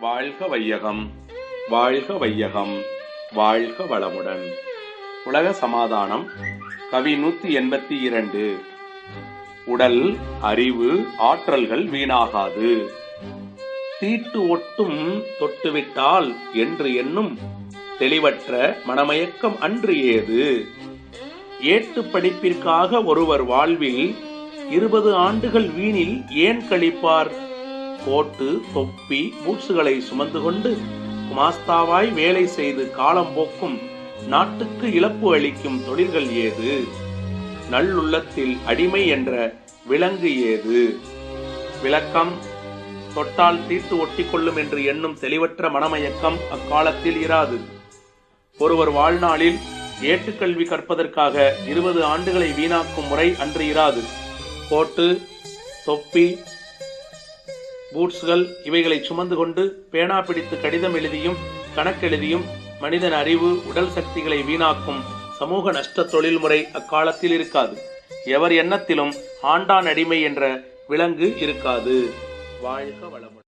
வாழ்க வையகம் வாழ்க வையகம் வாழ்க வளமுடன். உலக சமாதானம் கவி நூத்தி எண்பத்தி இரண்டு. உடல் அறிவு ஆற்றல்கள் வீணாகாது. தீட்டு ஒட்டும் தொட்டுவிட்டால் என்று எண்ணும் தெளிவற்ற மனமயக்கம் அன்று ஏது? ஏட்டு படிப்பிற்காக ஒருவர் வாழ்வில் இருபது ஆண்டுகள் வீணில் ஏன் கழிப்பார்? கோட்டு தொப்பி பூட்ஸுகளை சுமந்து கொண்டு குமாஸ்தாவாய் வேலை செய்து காலம் போக்கும் நாட்டுக்கு இழப்பு அளிக்கும் தொழில்கள் ஏது? நல்லுள்ளத்தில் அடிமை என்ற விலங்கு ஏது? விளக்கம் தொட்டால் தீர்த்து ஒட்டிக்கொள்ளும் என்று எண்ணும் தெளிவற்ற மனமயக்கம் அக்காலத்தில் இராது. ஒருவர் வாழ்நாளில் ஏட்டுக்கல்வி கற்பதற்காக இருபது ஆண்டுகளை வீணாக்கும் முறை அன்று இராது. கோட்டு தொப்பி பூட்ஸ்கள் இவைகளை சுமந்து கொண்டு பேனா பிடித்து கடிதம் எழுதியும் கணக்கெழுதியும் மனிதன் அறிவு உடல் சக்திகளை வீணாக்கும் சமூக நஷ்ட தொழில்முறை அக்காலத்தில் இருக்காது. எவர் எண்ணத்திலும் ஆண்டான் அடிமை என்ற விலங்கு இருக்காது. வாழ்க வளமுடன்.